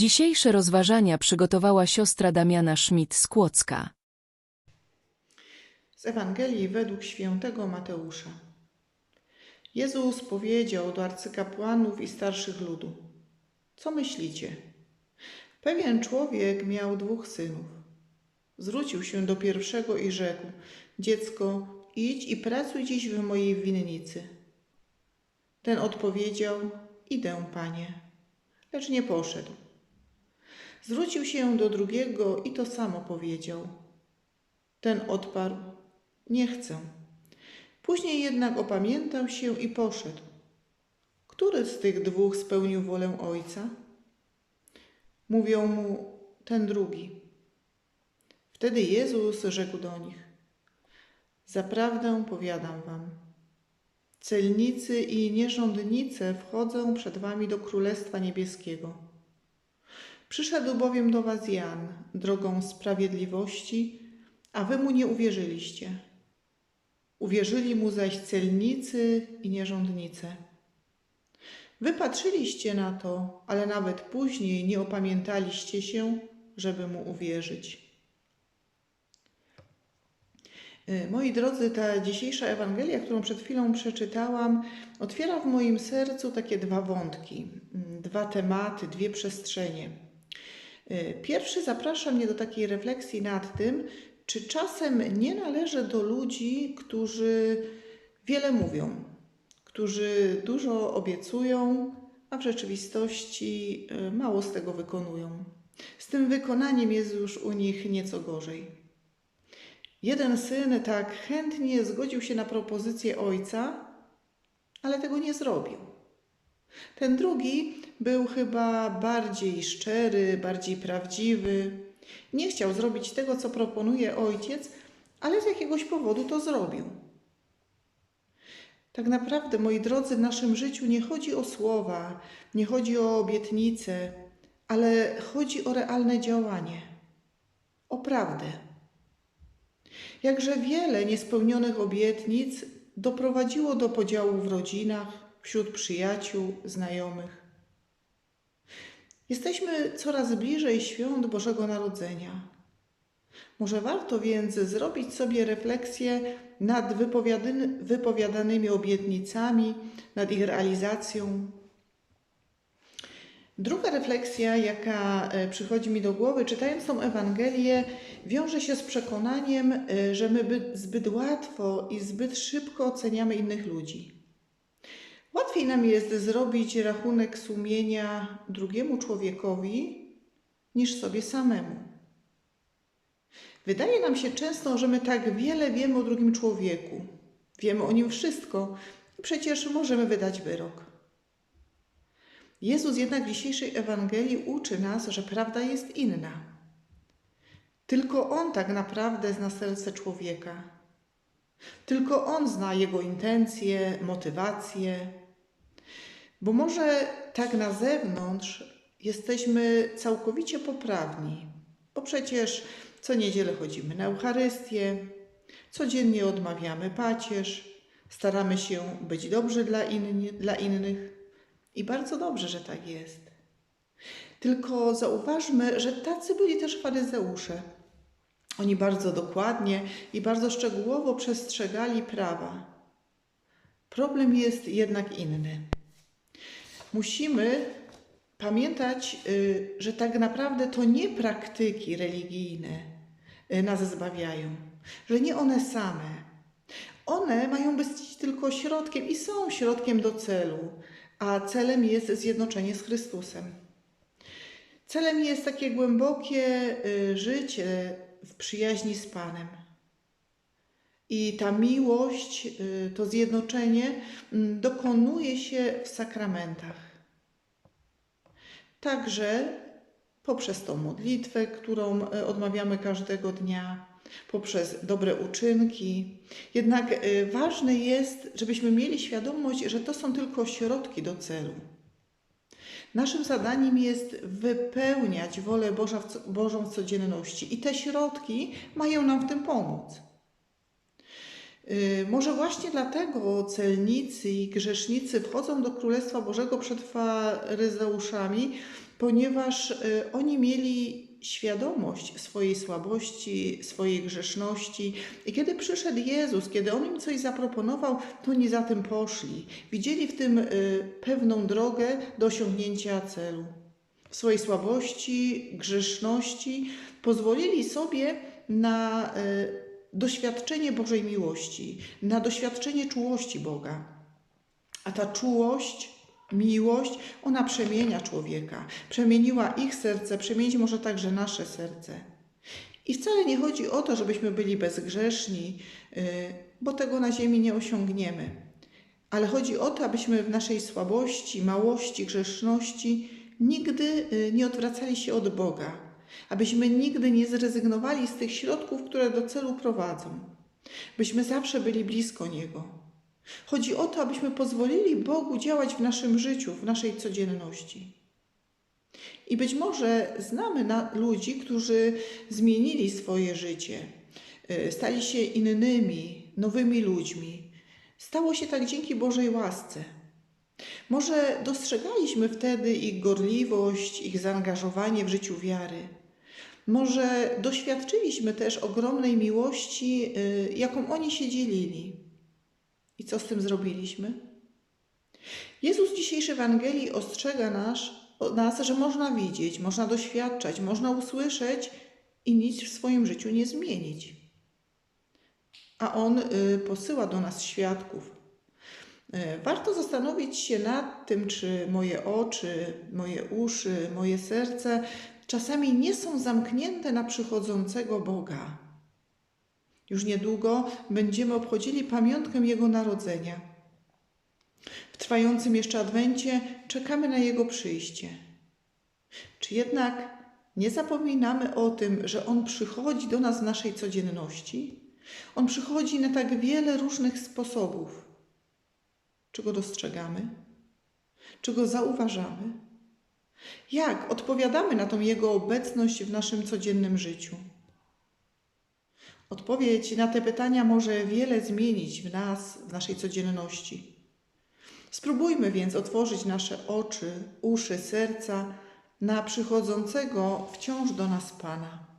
Dzisiejsze rozważania przygotowała siostra Damiana Schmidt z Kłodzka. Z Ewangelii według świętego Mateusza. Jezus powiedział do arcykapłanów i starszych ludu: Co myślicie? Pewien człowiek miał dwóch synów. Zwrócił się do pierwszego i rzekł: Dziecko, idź i pracuj dziś w mojej winnicy. Ten odpowiedział: Idę, panie, lecz nie poszedł. Zwrócił się do drugiego i to samo powiedział. Ten odparł: Nie chcę. Później jednak opamiętał się i poszedł. Który z tych dwóch spełnił wolę ojca? Mówią mu ten drugi. Wtedy Jezus rzekł do nich: Zaprawdę powiadam wam, celnicy i nierządnice wchodzą przed wami do Królestwa Niebieskiego. Przyszedł bowiem do was Jan drogą sprawiedliwości, a wy mu nie uwierzyliście. Uwierzyli mu zaś celnicy i nierządnice. Wy patrzyliście na to, ale nawet później nie opamiętaliście się, żeby mu uwierzyć. Y, Moi drodzy, ta dzisiejsza Ewangelia, którą przed chwilą przeczytałam, otwiera w moim sercu takie dwa wątki, mm, dwa tematy, dwie przestrzenie. Y, Pierwszy zaprasza mnie do takiej refleksji nad tym, czy czasem nie należy do ludzi, którzy wiele mówią, którzy dużo obiecują, a w rzeczywistości y, mało z tego wykonują. Z tym wykonaniem jest już u nich nieco gorzej. Jeden syn tak chętnie zgodził się na propozycję ojca, ale tego nie zrobił. Ten drugi był chyba bardziej szczery, bardziej prawdziwy. Nie chciał zrobić tego, co proponuje ojciec, ale z jakiegoś powodu to zrobił. Tak naprawdę, moi drodzy, w naszym życiu nie chodzi o słowa, nie chodzi o obietnice, ale chodzi o realne działanie, o prawdę. Jakże wiele niespełnionych obietnic doprowadziło do podziału w rodzinach, wśród przyjaciół, znajomych. Jesteśmy coraz bliżej świąt Bożego Narodzenia. Może warto więc zrobić sobie refleksję nad wypowiadany, wypowiadanymi obietnicami, nad ich realizacją. Druga refleksja, jaka e, przychodzi mi do głowy, czytając tą Ewangelię, wiąże się z przekonaniem, e, że my by- zbyt łatwo i zbyt szybko oceniamy innych ludzi. Łatwiej nam jest zrobić rachunek sumienia drugiemu człowiekowi niż sobie samemu. Wydaje nam się często, że my tak wiele wiemy o drugim człowieku, wiemy o nim wszystko i przecież możemy wydać wyrok. Jezus jednak w dzisiejszej Ewangelii uczy nas, że prawda jest inna. Tylko On tak naprawdę zna serce człowieka. Tylko On zna jego intencje, motywacje. Bo może tak na zewnątrz jesteśmy całkowicie poprawni, bo przecież co niedzielę chodzimy na Eucharystię, codziennie odmawiamy pacierz, staramy się być dobrzy dla, inni, dla innych i bardzo dobrze, że tak jest. Tylko zauważmy, że tacy byli też faryzeusze. Oni bardzo dokładnie i bardzo szczegółowo przestrzegali prawa. Problem jest jednak inny. Musimy pamiętać, y, że tak naprawdę to nie praktyki religijne y, nas zbawiają, że nie one same. One mają być tylko środkiem i są środkiem do celu, a celem jest zjednoczenie z Chrystusem. Celem jest takie głębokie y, życie w przyjaźni z Panem. I ta miłość, to zjednoczenie mm, dokonuje się w sakramentach. Także poprzez tą modlitwę, którą y, odmawiamy każdego dnia, poprzez dobre uczynki. Jednak y, ważne jest, żebyśmy mieli świadomość, że to są tylko środki do celu. Naszym zadaniem jest wypełniać wolę Boża Bożą w codzienności i te środki mają nam w tym pomóc. Y, Może właśnie dlatego celnicy i grzesznicy wchodzą do Królestwa Bożego przed faryzeuszami, ponieważ y, oni mieli świadomość swojej słabości, swojej grzeszności. I kiedy przyszedł Jezus, kiedy On im coś zaproponował, to oni za tym poszli. Widzieli w tym y, pewną drogę do osiągnięcia celu. W swojej słabości, grzeszności pozwolili sobie na doświadczenie Bożej miłości, na doświadczenie czułości Boga. A ta czułość, miłość, ona przemienia człowieka. Przemieniła ich serce, przemienić może także nasze serce. I wcale nie chodzi o to, żebyśmy byli bezgrzeszni, y, bo tego na ziemi nie osiągniemy. Ale chodzi o to, abyśmy w naszej słabości, małości, grzeszności nigdy y, nie odwracali się od Boga, abyśmy nigdy nie zrezygnowali z tych środków, które do celu prowadzą, byśmy zawsze byli blisko Niego. Chodzi o to, abyśmy pozwolili Bogu działać w naszym życiu, w naszej codzienności. I być może znamy na ludzi, którzy zmienili swoje życie, y, stali się innymi, nowymi ludźmi. Stało się tak dzięki Bożej łasce. Może dostrzegaliśmy wtedy ich gorliwość, ich zaangażowanie w życiu wiary. Może doświadczyliśmy też ogromnej miłości, y, jaką oni się dzielili. I co z tym zrobiliśmy? Jezus dzisiejszy Ewangelii ostrzega nas, nas, że można widzieć, można doświadczać, można usłyszeć i nic w swoim życiu nie zmienić. A On y, posyła do nas świadków. Y, Warto zastanowić się nad tym, czy moje oczy, moje uszy, moje serce czasami nie są zamknięte na przychodzącego Boga. Już niedługo będziemy obchodzili pamiątkę Jego narodzenia. W trwającym jeszcze Adwencie czekamy na Jego przyjście. Czy jednak nie zapominamy o tym, że On przychodzi do nas w naszej codzienności? On przychodzi na tak wiele różnych sposobów. Czy Go dostrzegamy? Czy Go zauważamy? Jak odpowiadamy na tą Jego obecność w naszym codziennym życiu? Odpowiedź na te pytania może wiele zmienić w nas, w naszej codzienności. Spróbujmy więc otworzyć nasze oczy, uszy, serca na przychodzącego wciąż do nas Pana.